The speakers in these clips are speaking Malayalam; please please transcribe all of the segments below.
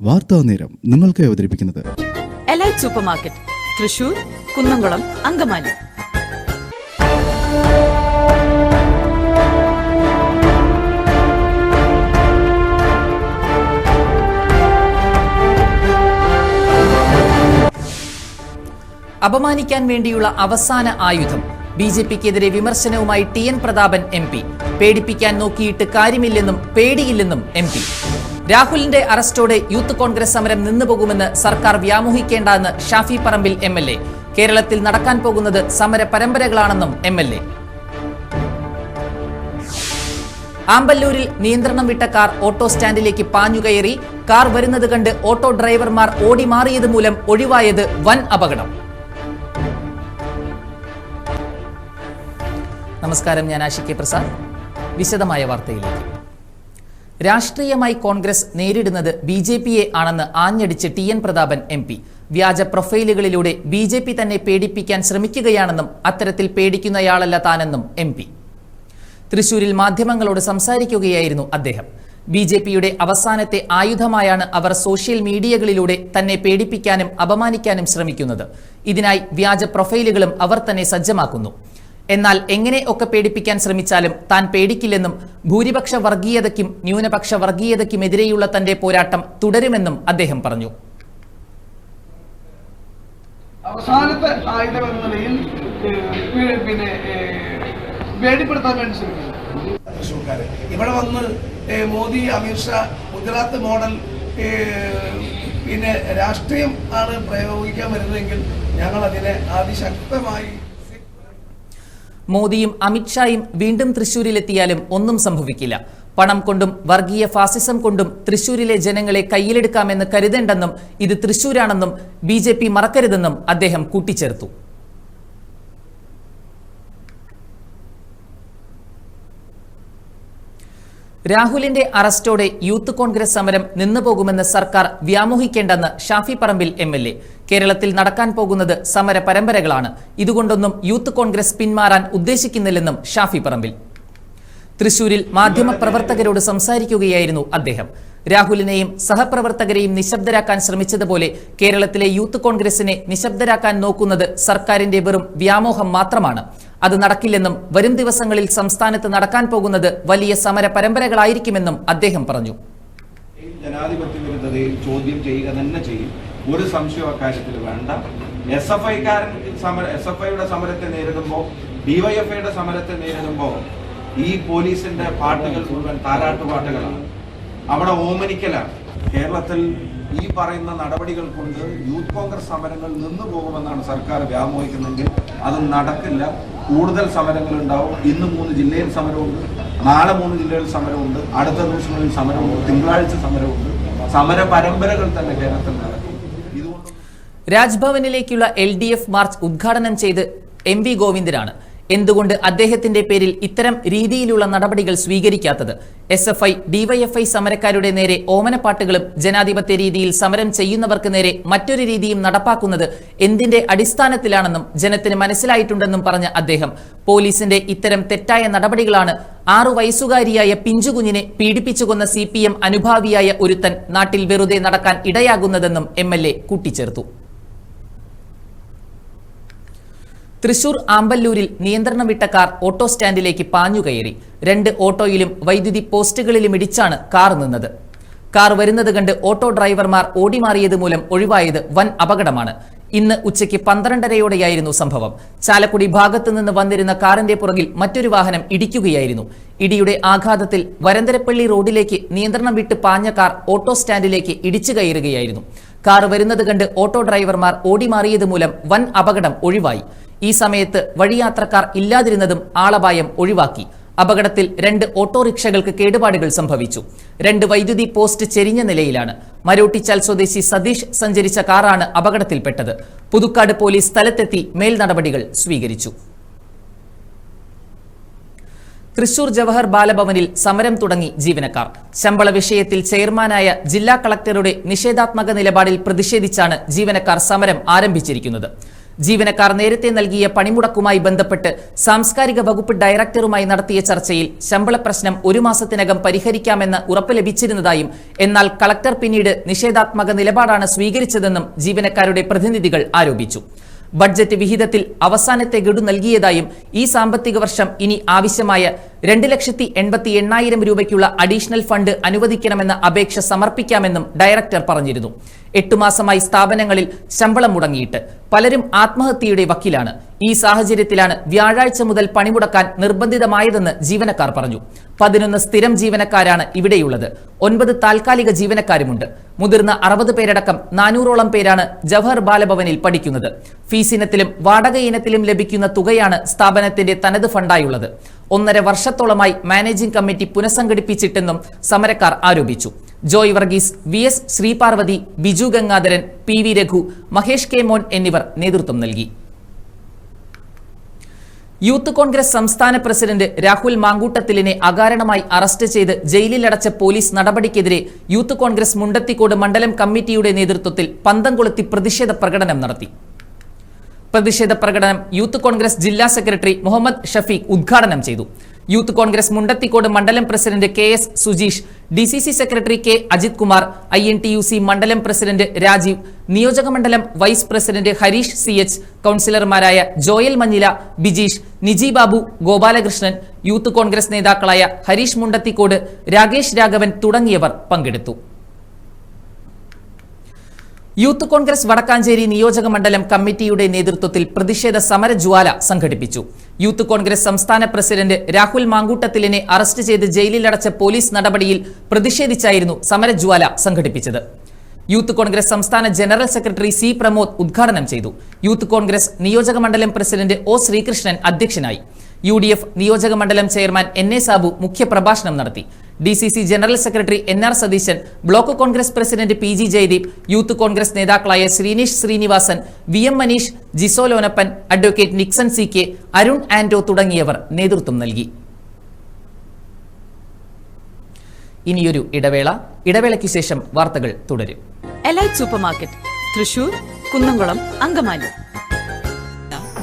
വാർത്താ നേരം നിങ്ങൾക്ക് അവതരിപ്പിക്കുന്നത്. Elite super market Thrissur Kunnamkulam Angamaly. അപമാനിക്കാൻ വേണ്ടിയുള്ള അവസാന ആയുധം. ബി ജെ പിക്കെതിരെ വിമർശനവുമായി T N Prathapan M P. പേടിപ്പിക്കാൻ നോക്കിയിട്ട് കാര്യമില്ലെന്നും പേടിയില്ലെന്നും എം പി. രാഹുലിന്റെ അറസ്റ്റോടെ യൂത്ത് കോൺഗ്രസ് സമരം നിന്നുപോകുമെന്ന് സർക്കാർ വ്യാമോഹിക്കേണ്ടെന്ന് Shafi Parambil M L A. കേരളത്തിൽ നടക്കാൻ പോകുന്നത് സമര പരമ്പരകളാണെന്നും എം എൽ എ. ആമ്പല്ലൂരിൽ നിയന്ത്രണം വിട്ട കാർ ഓട്ടോ സ്റ്റാൻഡിലേക്ക് പാഞ്ഞുകയറി. കാർ വരുന്നത് കണ്ട് ഓട്ടോ ഡ്രൈവർമാർ ഓടി മാറിയത് മൂലം ഒഴിവായത് വൻ അപകടം. നമസ്കാരം ഞാൻ ആശി കെ പ്രസാദ്. വിശദമായ വാർത്തയിലേക്ക്. രാഷ്ട്രീയമായി കോൺഗ്രസ് നേരിടുന്നത് ബി ജെ പിയെ ആണെന്ന് ആഞ്ഞടിച്ച് T N Prathapan M P. വ്യാജ പ്രൊഫൈലുകളിലൂടെ ബി ജെ പി തന്നെ പേടിപ്പിക്കാൻ ശ്രമിക്കുകയാണെന്നും അത്തരത്തിൽ പേടിക്കുന്നയാളല്ല താനെന്നും എം പി. തൃശൂരിൽ മാധ്യമങ്ങളോട് സംസാരിക്കുകയായിരുന്നു അദ്ദേഹം. ബി ജെ പിയുടെ അവസാനത്തെ ആയുധമായാണ് അവർ സോഷ്യൽ മീഡിയകളിലൂടെ തന്നെ പേടിപ്പിക്കാനും അപമാനിക്കാനും ശ്രമിക്കുന്നത്. ഇതിനായി വ്യാജ പ്രൊഫൈലുകളും അവർ തന്നെ സജ്ജമാക്കുന്നു. എന്നാൽ എങ്ങനെ ഒക്കെ പേടിപ്പിക്കാൻ ശ്രമിച്ചാലും താൻ പേടിക്കില്ലെന്നും ഭൂരിപക്ഷ വർഗീയതയ്ക്കും ന്യൂനപക്ഷ വർഗീയതയ്ക്കുമെതിരെയുള്ള തന്റെ പോരാട്ടം തുടരുമെന്നും അദ്ദേഹം പറഞ്ഞു. അവസാനത്തെ ആയുധം എന്ന നിലയിൽ പിന്നെ പേടിപ്പെടുത്താൻ വേണ്ടി ശ്രമിക്കുന്നു. തൃശ്ശൂർക്കാരെ. ഇവിടെ വന്ന് മോദി അമിത്ഷാ ഗുജറാത്ത് മോഡൽ പിന്നെ രാഷ്ട്രീയം ആണ് പ്രയോഗിക്കാൻ വരുന്നതെങ്കിൽ ഞങ്ങൾ അതിനെ അതിശക്തമായി മോദിയും അമിത്ഷായും വീണ്ടും തൃശൂരിലെത്തിയാലും ഒന്നും സംഭവിക്കില്ല. പണം കൊണ്ടും വർഗീയ ഫാസിസം കൊണ്ടും തൃശൂരിലെ ജനങ്ങളെ കയ്യിലെടുക്കാമെന്ന് കരുതേണ്ടെന്നും ഇത് തൃശൂരാണെന്നും ബി മറക്കരുതെന്നും അദ്ദേഹം കൂട്ടിച്ചേർത്തു. രാഹുലിന്റെ അറസ്റ്റോടെ യൂത്ത് കോൺഗ്രസ് സമരം നിന്നുപോകുമെന്ന് സർക്കാർ വ്യാമോഹിക്കേണ്ടെന്ന് Shafi Parambil M L A. കേരളത്തിൽ നടക്കാൻ പോകുന്നത് സമര പരമ്പരകളാണ്. ഇതുകൊണ്ടൊന്നും യൂത്ത് കോൺഗ്രസ് പിന്മാറാൻ ഉദ്ദേശിക്കുന്നില്ലെന്നും ഷാഫി പറമ്പിൽ. തൃശൂരിൽ മാധ്യമപ്രവർത്തകരോട് സംസാരിക്കുകയായിരുന്നു അദ്ദേഹം. രാഹുലിനെയും സഹപ്രവർത്തകരെയും നിശബ്ദരാക്കാൻ ശ്രമിച്ചതുപോലെ കേരളത്തിലെ യൂത്ത് കോൺഗ്രസിനെ നിശബ്ദരാക്കാൻ നോക്കുന്നത് സർക്കാരിന്റെ വെറും വ്യാമോഹം മാത്രമാണ്. അത് നടക്കില്ലെന്നും വരും ദിവസങ്ങളിൽ സംസ്ഥാനത്ത് നടക്കാൻ പോകുന്നത് വലിയ സമര പരമ്പരകളായിരിക്കുമെന്നും അദ്ദേഹം പറഞ്ഞു. ജനാധിപത്യ വിരുദ്ധതയിൽ ചോദ്യം ചെയ്യുക തന്നെ ചെയ്യും. ഒരു സംശയം വേണ്ട. എസ് എഫ് ഐക്കാരൻ സമര എസ് എഫ് ഐയുടെ സമരത്തെ നേരിടുമ്പോൾ ഡിവൈഎഫ്ഐയുടെ സമരത്തെ നേരിടുമ്പോൾ ഈ പോലീസിന്റെ പാട്ടുകൾ മുഴുവൻ താരാട്ട് പാട്ടുകളാണ്. അവിടെ ഓമനിക്കലാണ് കേരളത്തിൽ ഈ പറയുന്ന നടപടികൾ കൊണ്ട് യൂത്ത് കോൺഗ്രസ് സമരങ്ങൾ നിന്നു പോകുമെന്നാണ് സർക്കാർ വ്യാമോഹിക്കുന്നതെങ്കിൽ അത് നടക്കില്ല. കൂടുതൽ സമരങ്ങൾ ഉണ്ടാവും. ഇന്ന് മൂന്ന് ജില്ലയിൽ സമരമുണ്ട്. നാളെ മൂന്ന് ജില്ലയിൽ സമരമുണ്ട്. അടുത്ത ദിവസങ്ങളിൽ സമരമുണ്ട്. തിങ്കളാഴ്ച സമരമുണ്ട്. സമര പരമ്പരകൾ തന്നെ കേരളത്തിൽ നടക്കും. രാജ്ഭവനിലേക്കുള്ള എൽ ഡി എഫ് മാർച്ച് ഉദ്ഘാടനം ചെയ്ത് എം വി ഗോവിന്ദനാണ്. എന്തുകൊണ്ട് അദ്ദേഹത്തിന്റെ പേരിൽ ഇത്തരം രീതിയിലുള്ള നടപടികൾ സ്വീകരിക്കാത്തത്? എസ് എഫ് ഐ ഡിവൈഎഫ്ഐ സമരക്കാരുടെ നേരെ ഓമനപ്പാട്ടുകളും ജനാധിപത്യ രീതിയിൽ സമരം ചെയ്യുന്നവർക്ക് നേരെ മറ്റൊരു രീതിയും നടപ്പാക്കുന്നത് എന്തിന്റെ അടിസ്ഥാനത്തിലാണെന്നും ജനത്തിന് മനസ്സിലായിട്ടുണ്ടെന്നും പറഞ്ഞ അദ്ദേഹം. പോലീസിന്റെ ഇത്തരം തെറ്റായ നടപടികളാണ് ആറു വയസ്സുകാരിയായ പിഞ്ചുകുഞ്ഞിനെ പീഡിപ്പിച്ചു കൊന്ന സി പി എം അനുഭാവിയായ ഒരുത്തൻ നാട്ടിൽ വെറുതെ നടക്കാൻ ഇടയാകുന്നതെന്നും എം എൽ എ കൂട്ടിച്ചേർത്തു. തൃശൂർ ആമ്പല്ലൂരിൽ നിയന്ത്രണം വിട്ട കാർ ഓട്ടോ സ്റ്റാൻഡിലേക്ക് പാഞ്ഞുകയറി രണ്ട് ഓട്ടോയിലും വൈദ്യുതി പോസ്റ്റുകളിലും ഇടിച്ചാണ് കാർ നിന്നത്. കാർ വരുന്നത് കണ്ട് ഓട്ടോ ഡ്രൈവർമാർ ഓടിമാറിയത് മൂലം ഒഴിവായത് വൻ അപകടമാണ്. ഇന്ന് ഉച്ചയ്ക്ക് പന്ത്രണ്ടരയോടെയായിരുന്നു സംഭവം. ചാലക്കുടി ഭാഗത്തു നിന്ന് വന്നിരുന്ന കാറിന്റെ പുറകിൽ മറ്റൊരു വാഹനം ഇടിക്കുകയായിരുന്നു. ഇടിയുടെ ആഘാതത്തിൽ വരന്തരപ്പള്ളി റോഡിലേക്ക് നിയന്ത്രണം വിട്ട് പാഞ്ഞ കാർ ഓട്ടോ സ്റ്റാൻഡിലേക്ക് ഇടിച്ചു കയറുകയായിരുന്നു. കാർ വരുന്നത് കണ്ട് ഓട്ടോ ഡ്രൈവർമാർ ഓടിമാറിയത് മൂലം വൻ അപകടം ഒഴിവായി. ഈ സമയത്ത് വഴിയാത്രക്കാർ ഇല്ലാതിരുന്നതും ആളപായം ഒഴിവാക്കി. അപകടത്തിൽ രണ്ട് ഓട്ടോറിക്ഷകൾക്ക് കേടുപാടുകൾ സംഭവിച്ചു. രണ്ട് വൈദ്യുതി പോസ്റ്റ് ചെരിഞ്ഞ നിലയിലാണ്. മരോട്ടിച്ചാൽ സ്വദേശി സതീഷ് സഞ്ചരിച്ച കാറാണ് അപകടത്തിൽപ്പെട്ടത്. പുതുക്കാട് പോലീസ് സ്ഥലത്തെത്തി മേൽ നടപടികൾ സ്വീകരിച്ചു. തൃശൂർ ജവഹർ ബാലഭവനിൽ സമരം തുടങ്ങി ജീവനക്കാർ. ശമ്പള വിഷയത്തിൽ ചെയർമാനായ ജില്ലാ കളക്ടറുടെ നിഷേധാത്മക നിലപാടിൽ പ്രതിഷേധിച്ചാണ് ജീവനക്കാർ സമരം ആരംഭിച്ചിരിക്കുന്നത്. ജീവനക്കാർ നേരത്തെ നൽകിയ പണിമുടക്കുമായി ബന്ധപ്പെട്ട് സാംസ്കാരിക വകുപ്പ് ഡയറക്ടറുമായി നടത്തിയ ചർച്ചയിൽ ശമ്പള പ്രശ്നം ഒരു മാസത്തിനകം പരിഹരിക്കാമെന്ന് ഉറപ്പ് ലഭിച്ചിരുന്നതായും എന്നാൽ കളക്ടർ പിന്നീട് നിഷേധാത്മക നിലപാടാണ് സ്വീകരിച്ചതെന്നും ജീവനക്കാരുടെ പ്രതിനിധികൾ ആരോപിച്ചു. ബഡ്ജറ്റ് വിഹിതത്തിൽ അവസാനത്തെ ഗഡു നൽകിയതായും ഈ സാമ്പത്തിക വർഷം ഇനി ആവശ്യമായ രണ്ട് ലക്ഷത്തി എൺപത്തി എണ്ണായിരം രൂപയ്ക്കുള്ള അഡീഷണൽ ഫണ്ട് അനുവദിക്കണമെന്ന അപേക്ഷ സമർപ്പിക്കാമെന്നും ഡയറക്ടർ പറഞ്ഞിരുന്നു. എട്ടു മാസമായി സ്ഥാപനങ്ങളിൽ ശമ്പളം മുടങ്ങിയിട്ട് പലരും ആത്മഹത്യയുടെ വക്കിലാണ്. ഈ സാഹചര്യത്തിലാണ് വ്യാഴാഴ്ച മുതൽ പണിമുടക്കാൻ നിർബന്ധിതമായതെന്ന് ജീവനക്കാർ പറഞ്ഞു. പതിനൊന്ന് സ്ഥിരം ജീവനക്കാരാണ് ഇവിടെയുള്ളത്. ഒൻപത് താൽക്കാലിക ജീവനക്കാരുമുണ്ട്. മുതിർന്ന അറുപത് പേരടക്കം നാനൂറോളം പേരാണ് ജവഹർ ബാലഭവനിൽ പഠിക്കുന്നത്. ഫീസ് ഇനത്തിലും വാടക ഇനത്തിലും ലഭിക്കുന്ന തുകയാണ് സ്ഥാപനത്തിന്റെ തനത് ഫണ്ടായുള്ളത്. ഒന്നര വർഷത്തോളമായി മാനേജിംഗ് കമ്മിറ്റി പുനഃസംഘടിപ്പിച്ചിട്ടെന്നും സമരക്കാർ ആരോപിച്ചു. Joy Varghese V S Sreeparvathy Biju Gangadharan P V Raghu Mahesh K Mon എന്നിവർ നേതൃത്വം നൽകി. യൂത്ത് കോൺഗ്രസ് സംസ്ഥാന പ്രസിഡന്റ് രാഹുൽ മാങ്കൂട്ടത്തിലിനെ അകാരണമായി അറസ്റ്റ് ചെയ്ത് ജയിലിലടച്ച പോലീസ് നടപടിക്കെതിരെ യൂത്ത് കോൺഗ്രസ് മുണ്ടത്തിക്കോട് മണ്ഡലം കമ്മിറ്റിയുടെ നേതൃത്വത്തിൽ പന്തംകൊളുത്തി പ്രതിഷേധ പ്രകടനം നടത്തി. പ്രതിഷേധ പ്രകടനം യൂത്ത് കോൺഗ്രസ് ജില്ലാ സെക്രട്ടറി മുഹമ്മദ് ഷഫീഖ് ഉദ്ഘാടനം ചെയ്തു. യൂത്ത് കോൺഗ്രസ് മുണ്ടത്തിക്കോട് മണ്ഡലം president K S Sujeesh D C C secretary K Ajith Kumar I N T U C മണ്ഡലം പ്രസിഡന്റ് രാജീവ് നിയോജക മണ്ഡലം vice president Hareesh C H കൌൺസിലർമാരായ Joel Manjila Bijeesh Niji Babu Gopalakrishnan youth Congress നേതാക്കളായ ഹരീഷ് മുണ്ടത്തിക്കോട് രാകേഷ് രാഘവൻ തുടങ്ങിയവർ പങ്കെടുത്തു. യൂത്ത് കോൺഗ്രസ് വടക്കാഞ്ചേരി നിയോജക മണ്ഡലം കമ്മിറ്റിയുടെ നേതൃത്വത്തിൽ പ്രതിഷേധ സമരജ്വാല സംഘടിപ്പിച്ചു. യൂത്ത് കോൺഗ്രസ് സംസ്ഥാന പ്രസിഡന്റ് രാഹുൽ മാങ്കൂട്ടത്തിലിനെ അറസ്റ്റ് ചെയ്ത് ജയിലിലടച്ച പോലീസ് നടപടിയിൽ പ്രതിഷേധിച്ചായിരുന്നു സമരജ്വാല സംഘടിപ്പിച്ചത്. യൂത്ത് കോൺഗ്രസ് സംസ്ഥാന ജനറൽ സെക്രട്ടറി സി പ്രമോദ് ഉദ്ഘാടനം ചെയ്തു. യൂത്ത് കോൺഗ്രസ് നിയോജക മണ്ഡലം പ്രസിഡന്റ് ഒ ശ്രീകൃഷ്ണൻ അധ്യക്ഷനായി. യു ഡി എഫ് നിയോജക മണ്ഡലം ചെയർമാൻ എൻ എ സാബു മുഖ്യപ്രഭാഷണം നടത്തി. D C C general secretary N R Satheesan block Congress president P G Jayadeep youth Congress നേതാക്കളായ Sreenish Srinivasan V M Maneesh Jiso Lonappan advocate Nixon C K Arun Ando തുടങ്ങിയവർ നേതൃത്വം നൽകി. ഇനിയൊരു ഇടവേള. ഇടവേളയ്ക്ക് ശേഷം വാർത്തകൾ തുടരും. Elite super market Thrissur Kunnamkulam Angamaly.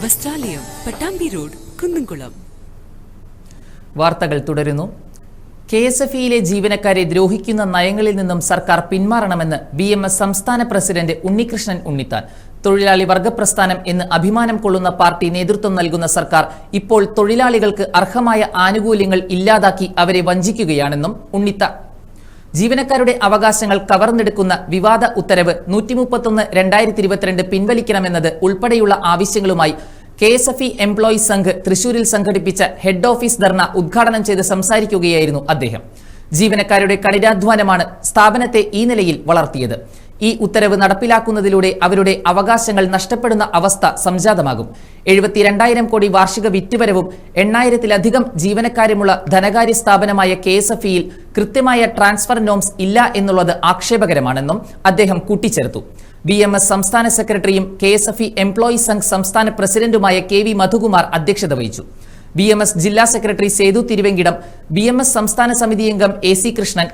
വസ്ത്രാലയം Pattambi road Kunnamkulam. വാർത്തകൾ തുടരുന്നു. കെ എസ് എഫ് ഇയിലെ ജീവനക്കാരെ ദ്രോഹിക്കുന്ന നയങ്ങളിൽ നിന്നും സർക്കാർ പിന്മാറണമെന്ന് ബി എം എസ് സംസ്ഥാന പ്രസിഡന്റ് ഉണ്ണികൃഷ്ണൻ ഉണ്ണിത്താൻ. തൊഴിലാളി വർഗ പ്രസ്ഥാനം എന്ന് അഭിമാനം കൊള്ളുന്ന പാർട്ടി നേതൃത്വം നൽകുന്ന സർക്കാർ ഇപ്പോൾ തൊഴിലാളികൾക്ക് അർഹമായ ആനുകൂല്യങ്ങൾ ഇല്ലാതാക്കി അവരെ വഞ്ചിക്കുകയാണെന്നും ഉണ്ണിത്താൻ. ജീവനക്കാരുടെ അവകാശങ്ങൾ കവർന്നെടുക്കുന്ന വിവാദ ഉത്തരവ് നൂറ്റിമുപ്പത്തൊന്ന് രണ്ടായിരത്തി ഇരുപത്തിരണ്ട് പിൻവലിക്കണമെന്നത് ഉൾപ്പെടെയുള്ള ആവശ്യങ്ങളുമായി K S F E employees Sangh തൃശൂരിൽ സംഘടിപ്പിച്ച ഹെഡ് ഓഫീസ് ധർണ ഉദ്ഘാടനം ചെയ്ത് സംസാരിക്കുകയായിരുന്നു അദ്ദേഹം. ജീവനക്കാരുടെ കഠിനാധ്വാനമാണ് സ്ഥാപനത്തെ ഈ നിലയിൽ വളർത്തിയത്. ഈ ഉത്തരവ് നടപ്പിലാക്കുന്നതിലൂടെ അവരുടെ അവകാശങ്ങൾ നഷ്ടപ്പെടുന്ന അവസ്ഥ സംജാതമാകും. എഴുപത്തിരണ്ടായിരം കോടി വാർഷിക വിറ്റുവരവും എണ്ണായിരത്തിലധികം ജീവനക്കാരുമുള്ള ധനകാര്യ സ്ഥാപനമായ കെ എസ് എഫ് ഇയിൽ കൃത്യമായ ട്രാൻസ്ഫർ നോംസ് ഇല്ല എന്നുള്ളത് ആക്ഷേപകരമാണെന്നും അദ്ദേഹം കൂട്ടിച്ചേർത്തു. ബി എം എസ് സംസ്ഥാന സെക്രട്ടറിയും K S F E employees Sangh സംസ്ഥാന പ്രസിഡന്റുമായ കെ വി മധുകുമാർ അധ്യക്ഷത വഹിച്ചു. ബി എം എസ് ജില്ലാ secretary Sethu Thiruvenkidam B M S സംസ്ഥാന സമിതി അംഗം A C Krishnan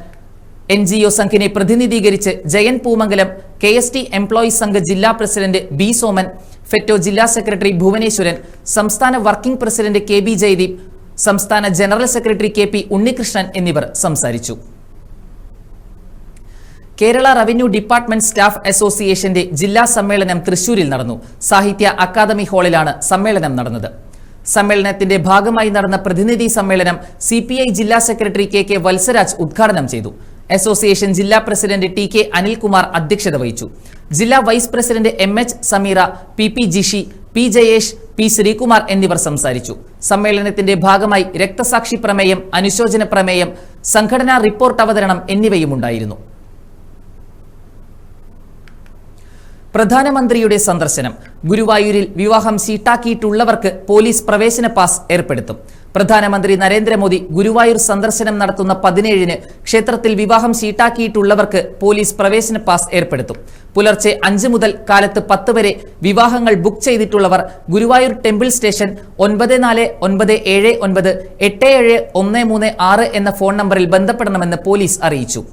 N G O സംഘിനെ പ്രതിനിധീകരിച്ച് Jayan Poomangalam K S T employees Sangh ജില്ലാ പ്രസിഡന്റ് ബി സോമൻ ഫെറ്റോ ജില്ലാ സെക്രട്ടറി ഭുവനേശ്വരൻ സംസ്ഥാന working president K B Jayadeep സംസ്ഥാന general secretary K P Unnikrishnan എന്നിവർ സംസാരിച്ചു. കേരള റവന്യൂ ഡിപ്പാർട്ട്മെന്റ് സ്റ്റാഫ് അസോസിയേഷന്റെ ജില്ലാ സമ്മേളനം തൃശൂരിൽ നടന്നു. സാഹിത്യ അക്കാദമി ഹാളിലാണ് സമ്മേളനം നടന്നത്. സമ്മേളനത്തിന്റെ ഭാഗമായി നടന്ന പ്രതിനിധി സമ്മേളനം സി ജില്ലാ സെക്രട്ടറി കെ കെ വത്സരാജ് ഉദ്ഘാടനം ചെയ്തു. അസോസിയേഷൻ ജില്ലാ പ്രസിഡന്റ് ടി കെ അനിൽകുമാർ അധ്യക്ഷത വഹിച്ചു. ജില്ലാ vice president M H Sameera P P Jishi P Jayesh P Sreekumar എന്നിവർ സംസാരിച്ചു. സമ്മേളനത്തിന്റെ ഭാഗമായി രക്തസാക്ഷി പ്രമേയം അനുശോചന പ്രമേയം സംഘടനാ റിപ്പോർട്ട് അവതരണം എന്നിവയുമുണ്ടായിരുന്നു. പ്രധാനമന്ത്രിയുടെ സന്ദർശനം. ഗുരുവായൂരിൽ വിവാഹം സീട്ടാക്കിയിട്ടുള്ളവർക്ക് പോലീസ് പ്രവേശന പാസ് ഏർപ്പെടുത്തും. പ്രധാനമന്ത്രി നരേന്ദ്രമോദി ഗുരുവായൂർ സന്ദർശനം നടത്തുന്ന പതിനേഴിന് ക്ഷേത്രത്തിൽ വിവാഹം സീട്ടാക്കിയിട്ടുള്ളവർക്ക് പോലീസ് പ്രവേശന പാസ് ഏർപ്പെടുത്തും. പുലർച്ചെ അഞ്ച് മുതൽ കാലത്ത് പത്ത് വരെ വിവാഹങ്ങൾ ബുക്ക് ചെയ്തിട്ടുള്ളവർ ഗുരുവായൂർ ടെമ്പിൾ സ്റ്റേഷൻ ഒൻപത് നാല് ഒൻപത് ഏഴ് ഒൻപത് എട്ട് ഏഴ് ഒന്ന് മൂന്ന് ആറ് എന്ന ഫോൺ നമ്പറിൽ ബന്ധപ്പെടണമെന്ന് പോലീസ് അറിയിച്ചു.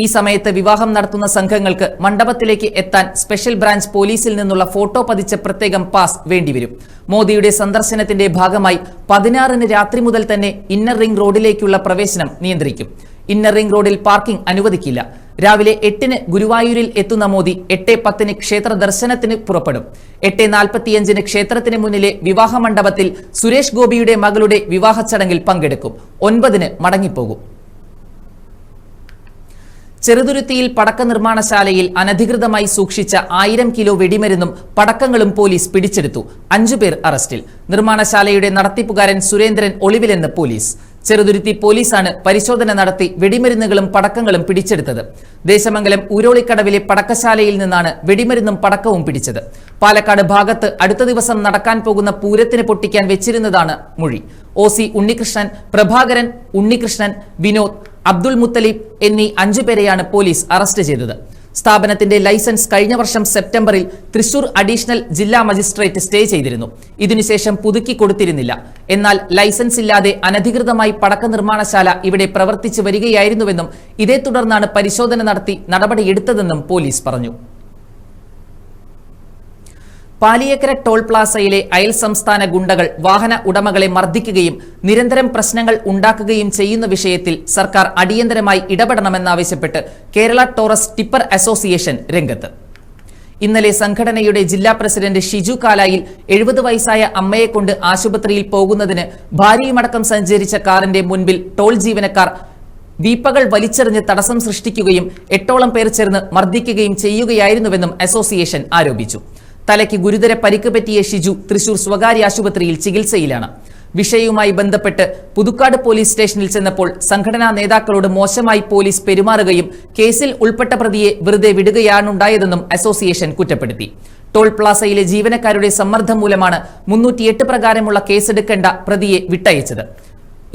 ഈ സമയത്ത് വിവാഹം നടത്തുന്ന സംഘങ്ങൾക്ക് മണ്ഡപത്തിലേക്ക് എത്താൻ സ്പെഷ്യൽ ബ്രാഞ്ച് പോലീസിൽ നിന്നുള്ള ഫോട്ടോ പതിച്ച പ്രത്യേകം പാസ് വേണ്ടിവരും. മോദിയുടെ സന്ദർശനത്തിന്റെ ഭാഗമായി പതിനാറിന് രാത്രി മുതൽ തന്നെ ഇന്നർ റിംഗ് റോഡിലേക്കുള്ള പ്രവേശനം നിയന്ത്രിക്കും. ഇന്നർ റിംഗ് റോഡിൽ പാർക്കിംഗ് അനുവദിക്കില്ല. രാവിലെ എട്ടിന് ഗുരുവായൂരിൽ എത്തുന്ന മോദി എട്ട് പത്തിന് ക്ഷേത്ര ദർശനത്തിന് പുറപ്പെടും. എട്ട് നാൽപ്പത്തിയഞ്ചിന് ക്ഷേത്രത്തിന് മുന്നിലെ വിവാഹ മണ്ഡപത്തിൽ സുരേഷ് ഗോപിയുടെ മകളുടെ വിവാഹ ചടങ്ങിൽ പങ്കെടുക്കും. ഒൻപതിന് മടങ്ങിപ്പോകും. ചെറുതുരുത്തിയിൽ പടക്ക നിർമ്മാണശാലയിൽ അനധികൃതമായി സൂക്ഷിച്ച ആയിരം കിലോ വെടിമരുന്നും പടക്കങ്ങളും പോലീസ് പിടിച്ചെടുത്തു. അഞ്ചുപേർ അറസ്റ്റിൽ. നിർമ്മാണശാലയുടെ നടത്തിപ്പുകാരൻ സുരേന്ദ്രൻ ഒളിവിലെന്ന് പോലീസ്. ചെറുതുരുത്തി പോലീസാണ് പരിശോധന നടത്തി വെടിമരുന്നുകളും പടക്കങ്ങളും പിടിച്ചെടുത്തത്. ദേശമംഗലം ഊരോളിക്കടവിലെ പടക്കശാലയിൽ നിന്നാണ് വെടിമരുന്നും പടക്കവും പിടിച്ചത്. പാലക്കാട് ഭാഗത്ത് അടുത്ത ദിവസം നടക്കാൻ പോകുന്ന പൂരത്തിന് പൊട്ടിക്കാൻ വെച്ചിരുന്നതാണ് മൊഴി. ഒ സി ഉണ്ണികൃഷ്ണൻ പ്രഭാകരൻ ഉണ്ണികൃഷ്ണൻ വിനോദ് അബ്ദുൾ മുത്തലിബ് എന്നീ അഞ്ചുപേരെയാണ് പോലീസ് അറസ്റ്റ് ചെയ്തത്. സ്ഥാപനത്തിന്റെ ലൈസൻസ് കഴിഞ്ഞ വർഷം സെപ്റ്റംബറിൽ തൃശൂർ അഡീഷണൽ ജില്ലാ മജിസ്ട്രേറ്റ് സ്റ്റേ ചെയ്തിരുന്നു. ഇതിനുശേഷം പുതുക്കി കൊടുത്തിരുന്നില്ല. എന്നാൽ ലൈസൻസ് ഇല്ലാതെ അനധികൃതമായി പടക്ക നിർമ്മാണശാല ഇവിടെ പ്രവർത്തിച്ചു വരികയായിരുന്നുവെന്നും ഇതേ തുടർന്നാണ് പരിശോധന നടത്തി നടപടിയെടുത്തതെന്നും പോലീസ് പറഞ്ഞു. പാലിയേക്കര ടോൾ പ്ലാസയിലെ അയൽ സംസ്ഥാന ഗുണ്ടകൾ വാഹന ഉടമകളെ മർദ്ദിക്കുകയും നിരന്തരം പ്രശ്നങ്ങൾ ഉണ്ടാക്കുകയും ചെയ്യുന്ന വിഷയത്തിൽ സർക്കാർ അടിയന്തരമായി ഇടപെടണമെന്നാവശ്യപ്പെട്ട് കേരള ടോറസ് ടിപ്പർ അസോസിയേഷൻ രംഗത്ത്. ഇന്നലെ സംഘടനയുടെ ജില്ലാ പ്രസിഡന്റ് ഷിജു കാലായിൽ എഴുപത് വയസ്സായ അമ്മയെ കൊണ്ട് ആശുപത്രിയിൽ പോകുന്നതിന് ഭാര്യയുമടക്കം സഞ്ചരിച്ച കാറിന്റെ മുൻപിൽ ടോൾ ജീവനക്കാർ വീപ്പകൾ വലിച്ചെറിഞ്ഞ് തടസ്സം സൃഷ്ടിക്കുകയും എട്ടോളം പേർ ചേർന്ന് മർദ്ദിക്കുകയും ചെയ്യുകയായിരുന്നുവെന്നും അസോസിയേഷൻ ആരോപിച്ചു. തലയ്ക്ക് ഗുരുതര പരിക്ക് പറ്റിയ ഷിജു തൃശൂർ സ്വകാര്യ ആശുപത്രിയിൽ ചികിത്സയിലാണ്. വിഷയവുമായി ബന്ധപ്പെട്ട് പുതുക്കാട് പോലീസ് സ്റ്റേഷനിൽ ചെന്നപ്പോൾ സംഘടനാ നേതാക്കളോട് മോശമായി പോലീസ് പെരുമാറുകയും കേസിൽ ഉൾപ്പെട്ട പ്രതിയെ വെറുതെ വിടുകയാണുണ്ടായതെന്നും അസോസിയേഷൻ കുറ്റപ്പെടുത്തി. ടോൾ പ്ലാസയിലെ ജീവനക്കാരുടെ സമ്മർദ്ദം മൂലമാണ് മുന്നൂറ്റിയെട്ട് പ്രകാരമുള്ള കേസെടുക്കേണ്ട പ്രതിയെ വിട്ടയച്ചത്.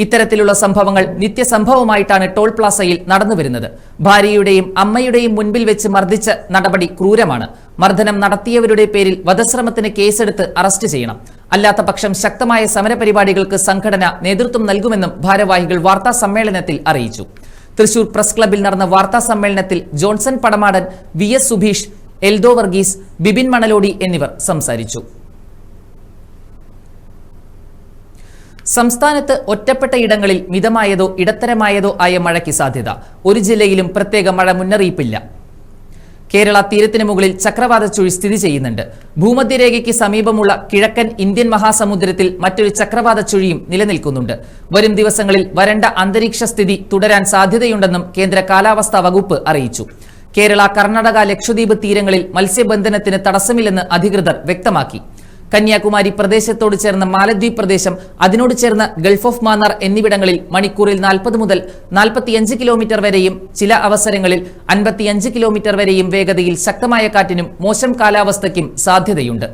ഇത്തരത്തിലുള്ള സംഭവങ്ങൾ നിത്യസംഭവമായിട്ടാണ് ടോൾ പ്ലാസയിൽ നടന്നുവരുന്നത്. ഭാര്യയുടെയും അമ്മയുടെയും മുൻപിൽ വെച്ച് മർദ്ദിച്ച നടപടി ക്രൂരമാണ്. മർദ്ദനം നടത്തിയവരുടെ പേരിൽ വധശ്രമത്തിന് കേസെടുത്ത് അറസ്റ്റ് ചെയ്യണം. അല്ലാത്ത പക്ഷം ശക്തമായ സമരപരിപാടികൾക്ക് സംഘടന നേതൃത്വം നൽകുമെന്നും ഭാരവാഹികൾ വാർത്താ സമ്മേളനത്തിൽ അറിയിച്ചു. തൃശൂർ പ്രസ് ക്ലബിൽ നടന്ന വാർത്താ സമ്മേളനത്തിൽ ജോൺസൺ പടമാടൻ വി എസ് സുഭീഷ് എൽദോ വർഗീസ് ബിബിൻ മണലോടി എന്നിവർ സംസാരിച്ചു. സംസ്ഥാനത്ത് ഒറ്റപ്പെട്ട ഇടങ്ങളിൽ മിതമായതോ ഇടത്തരമായതോ ആയ മഴയ്ക്ക് സാധ്യത. ഒരു ജില്ലയിലും പ്രത്യേക മഴ മുന്നറിയിപ്പില്ല. കേരള തീരത്തിന് മുകളിൽ ചക്രവാത ചുഴി സ്ഥിതി ചെയ്യുന്നുണ്ട്. ഭൂമധ്യരേഖയ്ക്ക് സമീപമുള്ള കിഴക്കൻ ഇന്ത്യൻ മഹാസമുദ്രത്തിൽ മറ്റൊരു ചക്രവാത ചുഴിയും നിലനിൽക്കുന്നുണ്ട്. വരും ദിവസങ്ങളിൽ വരണ്ട അന്തരീക്ഷ സ്ഥിതി തുടരാൻ സാധ്യതയുണ്ടെന്നും കേന്ദ്ര കാലാവസ്ഥാ വകുപ്പ് അറിയിച്ചു. കേരള കർണാടക ലക്ഷദ്വീപ് തീരങ്ങളിൽ മത്സ്യബന്ധനത്തിന് തടസ്സമില്ലെന്ന് അധികൃതർ വ്യക്തമാക്കി. കന്യാകുമാരി പ്രദേശത്തോട് ചേർന്ന മാലദ്വീപ് പ്രദേശം അതിനോട് ചേർന്ന ഗൾഫ് ഓഫ് മാന്നാർ എന്നിവിടങ്ങളിൽ മണിക്കൂറിൽ നാൽപ്പത് മുതൽ നാൽപ്പത്തിയഞ്ച് കിലോമീറ്റർ വരെയും ചില അവസരങ്ങളിൽ അൻപത്തിയഞ്ച് കിലോമീറ്റർ വരെയും വേഗതയിൽ ശക്തമായ കാറ്റിനും മോശം കാലാവസ്ഥയ്ക്കും സാധ്യതയുണ്ട്.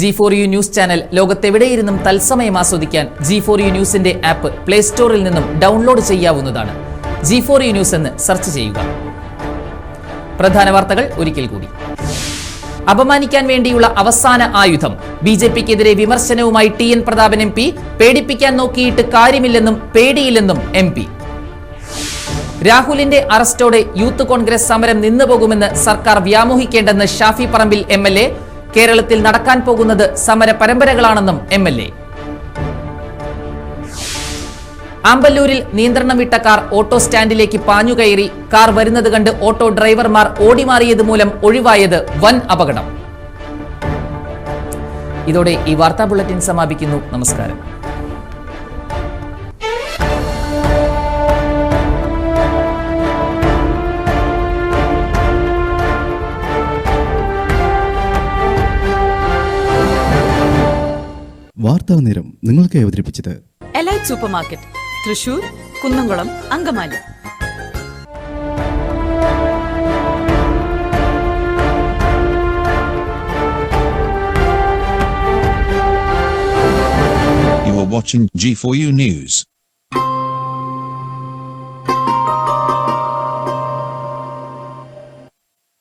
G four U news channel ലോകത്തെവിടെയിരുന്നും തത്സമയം ആസ്വദിക്കാൻ ജി ഫോർ യു ന്യൂസിന്റെ ആപ്പ് പ്ലേ സ്റ്റോറിൽ നിന്നും ഡൗൺലോഡ് ചെയ്യാവുന്നതാണ്. ജി ഫോർ യു ന്യൂസ് എന്ന് സെർച്ച് ചെയ്യുക. പ്രധാന വാർത്തകൾ ഒരിക്കൽ കൂടി. അപമാനിക്കാൻ വേണ്ടിയുള്ള അവസാന ആയുധം. ബി ജെ പിക്കെതിരെ വിമർശനവുമായി T N Prathapan M P. പേടിപ്പിക്കാൻ നോക്കിയിട്ട് കാര്യമില്ലെന്നും പേടിയില്ലെന്നും എം പി. രാഹുലിന്റെ അറസ്റ്റോടെ യൂത്ത് കോൺഗ്രസ് സമരം നിന്നുപോകുമെന്ന് സർക്കാർ വ്യാമോഹിക്കേണ്ടെന്ന് ഷാഫി പറമ്പിൽ എം കേരളത്തിൽ നടക്കാൻ പോകുന്നത് സമര പരമ്പരകളാണെന്നും എം. ആമ്പല്ലൂരിൽ നിയന്ത്രണം വിട്ട കാർ ഓട്ടോ സ്റ്റാൻഡിലേക്ക് പാഞ്ഞുകയറി കാർ വരുന്നത് കണ്ട് ഓട്ടോ ഡ്രൈവർമാർ ഓടിമാറിയത് മൂലം ഒഴിവായത് വൻ അപകടം. ഇതോടെ ഈ വാർത്താ ബുള്ളറ്റിൻ സമാപിക്കുന്നു. നമസ്കാരം. വാർത്താ നേരം നിങ്ങൾക്ക് അവതരിപ്പിച്ചത് elite super market Thrissur Kunnamkulam Angamaly You are watching G4U News.